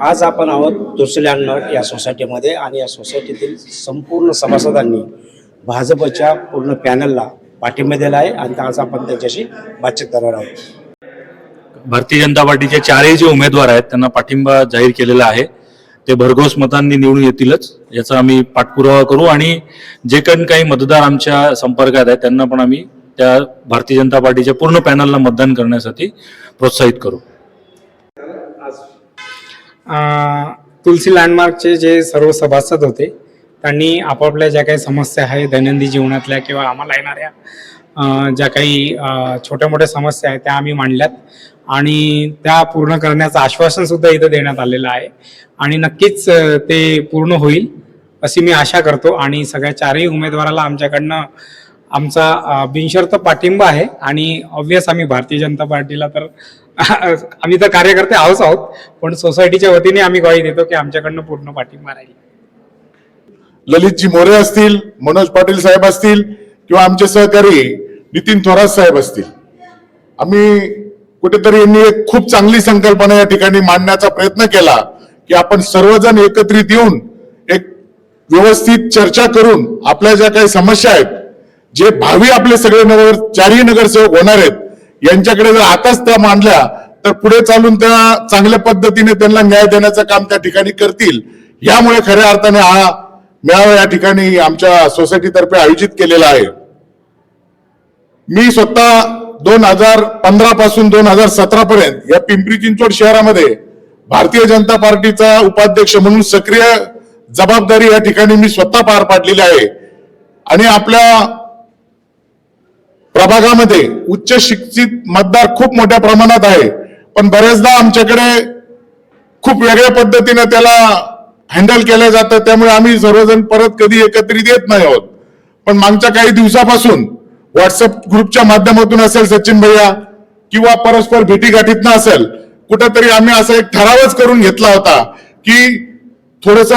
आज आपण आहोत तुळशी या सोसायटीमध्ये आणि या सोसायटीतील संपूर्ण सभासदांनी भाजपच्या पूर्ण पॅनलला पाठिंबा दिला आहे आणि आज आपण त्यांच्याशी बातचीत करणार आहोत. भारतीय जनता पार्टीचे चारही जे उमेदवार आहेत त्यांना पाठिंबा जाहीर केलेला आहे. ते भरघोस मतांनी निवडून येतीलच याचा आम्ही पाठपुरावा करू आणि जे पण काही मतदार आमच्या संपर्कात आहेत त्यांना पण आम्ही त्या भारतीय जनता पार्टीच्या पूर्ण पॅनलला मतदान करण्यासाठी प्रोत्साहित करू. तुलसी लँडमार्कचे जे सर्व सभासद होते त्यांनी आपापल्या ज्या काही समस्या आहे दैनंदिन जीवनातल्या किंवा आम्हाला येणाऱ्या ज्या काही छोट्या मोठ्या समस्या आहेत त्या आम्ही मांडल्यात. आणि त्या पूर्ण करण्याचं आश्वासन सुद्धा इथं देण्यात आलेलं आहे. आणि नक्कीच ते पूर्ण होईल अशी मी आशा करतो. आणि सगळ्या चारही उमेदवाराला आमच्याकडनं आमचा बिनशर्त पाठिंबा आहे. आणि ऑब्वियस आम्ही भारतीय जनता पार्टीला तर आम्ही तर कार्यकर्ते आहोत आहोत पण सोसायटीच्या वतीने आम्ही ग्वाही देतो की आमच्याकडनं पूर्ण पाठिंबा राहील ललितजी मोरे असतील मनोज पाटील साहेब असतील किंवा आमचे सहकारी नितीन थोरात साहेब असतील. आम्ही कुठेतरी यांनी एक खूप चांगली संकल्पना या ठिकाणी मांडण्याचा प्रयत्न केला की आपण सर्वजण एकत्रित येऊन एक व्यवस्थित चर्चा करून आपल्या ज्या काही समस्या आहेत जे भावी आपले सगळे नगर चारही नगरसेवक होणार आहेत यांच्याकडे जर आताच त्या मांडल्या तर पुढे चालून त्या चांगल्या पद्धतीने त्यांना न्याय देण्याचं काम त्या ठिकाणी करतील. यामुळे खऱ्या अर्थाने हा मेळावा या ठिकाणी आमच्या सोसायटीतर्फे आयोजित केलेला आहे. मी स्वतः दोन हजार पंधरा पासून दोन हजार सतरा पर्यंत या पिंपरी चिंचवड शहरामध्ये भारतीय जनता पार्टीचा उपाध्यक्ष म्हणून सक्रिय जबाबदारी या ठिकाणी मी स्वतः पार पाडलेली आहे. आणि आपल्या प्रभागामध्ये उच्च शिक्षित मतदार खूप मोठ्या प्रमाणात आहे. पण बऱ्याचदा आमच्याकडे खूप वेगळ्या पद्धतीने त्याला हँडल केलं जातं. त्यामुळे आम्ही सर्वजण परत कधी एकत्रित येत नाही आहोत. पण मागच्या काही दिवसापासून व्हॉट्सअप ग्रुपच्या माध्यमातून असेल सचिन भैया किंवा परस्पर भेटीगाठीतनं असेल कुठंतरी आम्ही असा एक ठरावच करून घेतला होता की थोडस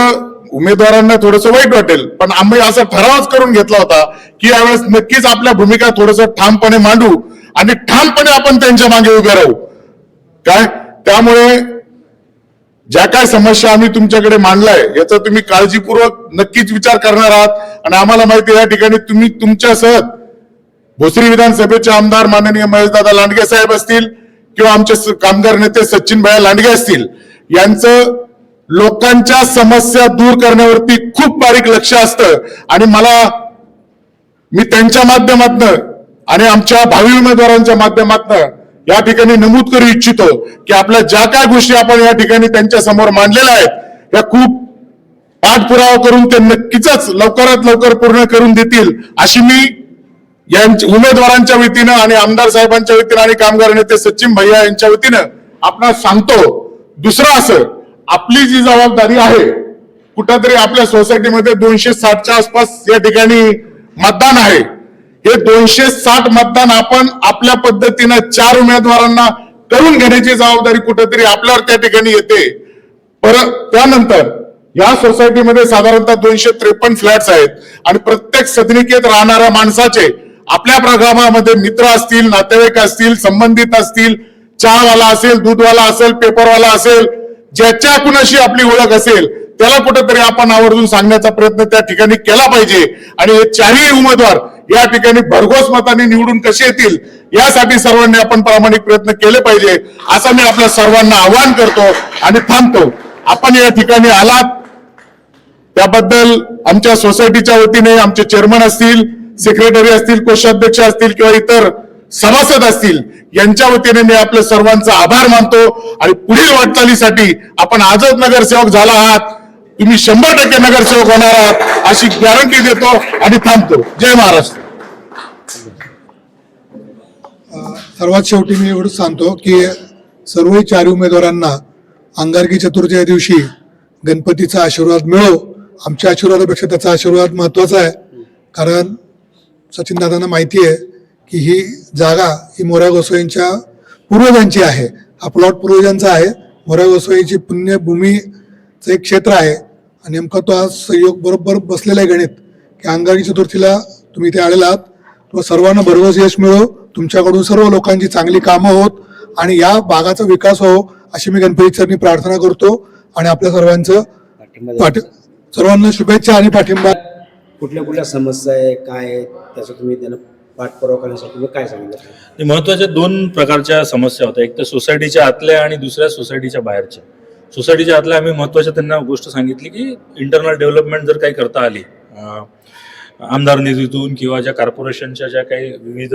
उमेदवारांना थोडस वाईट वाटेल. पण आम्ही असा ठरावच करून घेतला होता की यावेळेस नक्कीच आपल्या भूमिका थोडस ठामपणे मांडू आणि ठामपणे आपण त्यांच्या मागे उभे राहू. काय? त्यामुळे ज्या काय समस्या आम्ही तुमच्याकडे मांडलाय याचा तुम्ही काळजीपूर्वक नक्कीच विचार करणार आहात. आणि आम्हाला माहिती या ठिकाणी तुम्ही तुमच्यासह भोसरी विधानसभेचे आमदार माननीय महेशदादा लांडगे साहेब असतील किंवा आमचे कामगार नेते सचिन भाया लांडगे असतील यांचं लोकांच्या समस्या दूर करण्यावरती खूप बारीक लक्ष असतं. आणि मला मी त्यांच्या माध्यमातनं आणि आमच्या भावी उमेदवारांच्या माध्यमातनं या ठिकाणी नमूद करू इच्छितो की आपल्या ज्या काय गोष्टी आपण या ठिकाणी त्यांच्यासमोर मांडलेल्या आहेत या खूप पाठपुरावा करून ते नक्कीच लवकरात लवकर पूर्ण करून देतील अशी मी यांच्या उमेदवारांच्या वतीनं आणि आमदार साहेबांच्या वतीनं आणि कामगार नेते सचिन भैया यांच्या वतीनं आपण सांगतो. दुसरं असं आपली जी जबाबदारी आहे कुठंतरी आपल्या सोसायटीमध्ये दोनशे साठच्या आसपास या ठिकाणी मतदान आहे. हे दोनशे साठ मतदान आपण आपल्या पद्धतीनं चार उमेदवारांना करून घेण्याची जबाबदारी कुठंतरी आपल्यावर त्या ठिकाणी येते. परत त्यानंतर या सोसायटीमध्ये साधारणतः दोनशे त्रेपन्न फ्लॅट्स आहेत आणि प्रत्येक सदनिकेत राहणाऱ्या माणसाचे आपल्या प्रभागामध्ये मित्र असतील नातेवाईक असतील संबंधित असतील चहावाला असेल दूधवाला असेल पेपरवाला असेल ज्याच्या कुणाशी आपली ओळख असेल त्याला कुठेतरी आपण आवर्जून सांगण्याचा प्रयत्न त्या ठिकाणी केला पाहिजे. आणि हे चारही उमेदवार या ठिकाणी भरघोस मताने निवडून कसे येतील यासाठी सर्वांनी आपण प्रामाणिक प्रयत्न केले पाहिजे असं मी आपल्या सर्वांना आवाहन करतो आणि थांबतो. आपण या ठिकाणी आलात. त्याबद्दल आमच्या सोसायटीच्या वतीने आमचे चेअरमन असतील सेक्रेटरी असतील कोषाध्यक्ष असतील किंवा इतर सभासद असतील यांच्या वतीने मी आपल्या सर्वांचा आभार मानतो आणि पुढील वाटचालीसाठी आपण आजच नगरसेवक झाला आहात. तुम्ही शंभर टक्के नगरसेवक होणार आहात अशी गॅरंटी देतो आणि थांबतो. जय महाराष्ट्र. सर्वात शेवटी मी एवढंच सांगतो की सर्व चार उमेदवारांना अंगारकी चतुर्थीच्या दिवशी गणपतीचा आशीर्वाद मिळो. आमच्या आशीर्वादापेक्षा त्याचा आशीर्वाद महत्त्वाचा आहे. कारण सचिन दादांना माहिती आहे की ही जागा ही मोऱ्या गोसाईंच्या पूर्वजांची आहे. हा प्लॉट पूर्वजांचा आहे. मोऱ्या गोसाईची पुण्यभूमीचं एक क्षेत्र आहे. आणि नेमका तो आज संयोग बरोबर बसलेला आहे गणित. की अंगारकी चतुर्थीला तुम्ही इथे आलेला आहात. तो सर्वांना भरघोस यश मिळो. तुमच्याकडून सर्व लोकांची चांगली कामं होत. आणि या भागाचा विकास हो अशी मी गणपती चरणी प्रार्थना करतो. आणि आपल्या सर्वांचं पाठी सर्वांना शुभेच्छा आणि पाठिंबा. कुठल्या कुठल्या समस्या आहे काय आहे त्याचा तुम्ही त्यांना पाठपुरावा करण्यासाठी? काय सांगितलं? महत्त्वाच्या दोन प्रकारच्या समस्या होत्या. एक तर सोसायटीच्या आतल्या आणि दुसऱ्या सोसायटीच्या बाहेरच्या. सोसायटीच्या आतल्या आम्ही महत्त्वाच्या त्यांना गोष्ट सांगितली की इंटरनल डेव्हलपमेंट जर काही करता आली आमदार निधीतून किंवा ज्या कॉर्पोरेशनच्या ज्या काही विविध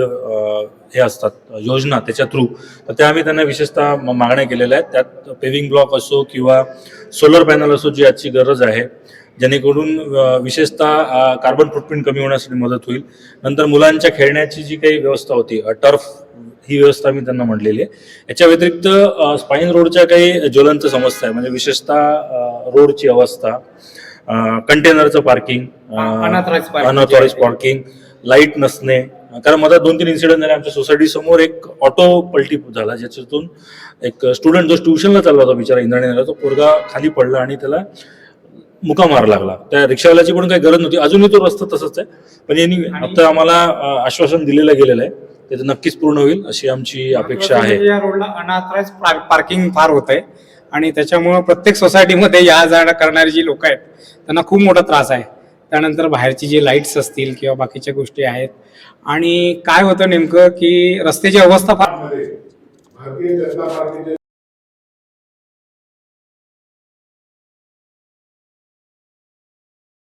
हे असतात योजना त्याच्या थ्रू तर त्या आम्ही त्यांना विशेषतः मागण्या केलेल्या आहेत. त्यात पेविंग ब्लॉक असो किंवा सोलर पॅनल असो जी आजची गरज आहे जेणेकरून विशेषतः कार्बन फुटप्रिंट कमी होण्यासाठी मदत होईल. नंतर मुलांच्या खेळण्याची जी काही व्यवस्था होती टर्फ ही व्यवस्था मी त्यांना म्हटलेली आहे. याच्या व्यतिरिक्त स्पाईन रोडच्या काही ज्वलंत समस्या आहे म्हणजे विशेषतः रोडची अवस्था कंटेनरचं पार्किंग. अनऑथॉराइज पार्किंग लाइट नसणे. कारण मला दोन तीन इन्सिडेंट झाले. आमच्या सोसायटी समोर एक ऑटो पलटी झाला ज्याच्यातून एक स्टुडंट जो ट्युशनला चालला होता बिचारा इंद्राणीला तो पोरगा खाली पडला आणि त्याला मुका मार लागला. त्या रिक्षावाल्याची पण काही गरज नव्हती. अजूनही तो रस्ता तसंच आहे. पण यांनी आता आम्हाला आश्वासन दिलेलं गेलेलं आहे. ते तर नक्कीच पूर्ण होईल अशी आमची अपेक्षा आहे. या रोडला अनऑथराइज पार्किंग फार होत आहे आणि त्याच्यामुळं प्रत्येक सोसायटीमध्ये या जाणं करणारी जी लोक आहेत त्यांना खूप मोठा त्रास आहे. त्यानंतर बाहेरची जी लाईट्स असतील किंवा बाकीच्या गोष्टी आहेत. आणि काय होतं नेमकं की रस्त्याची अवस्था फार भारतीय जनता पार्टीचे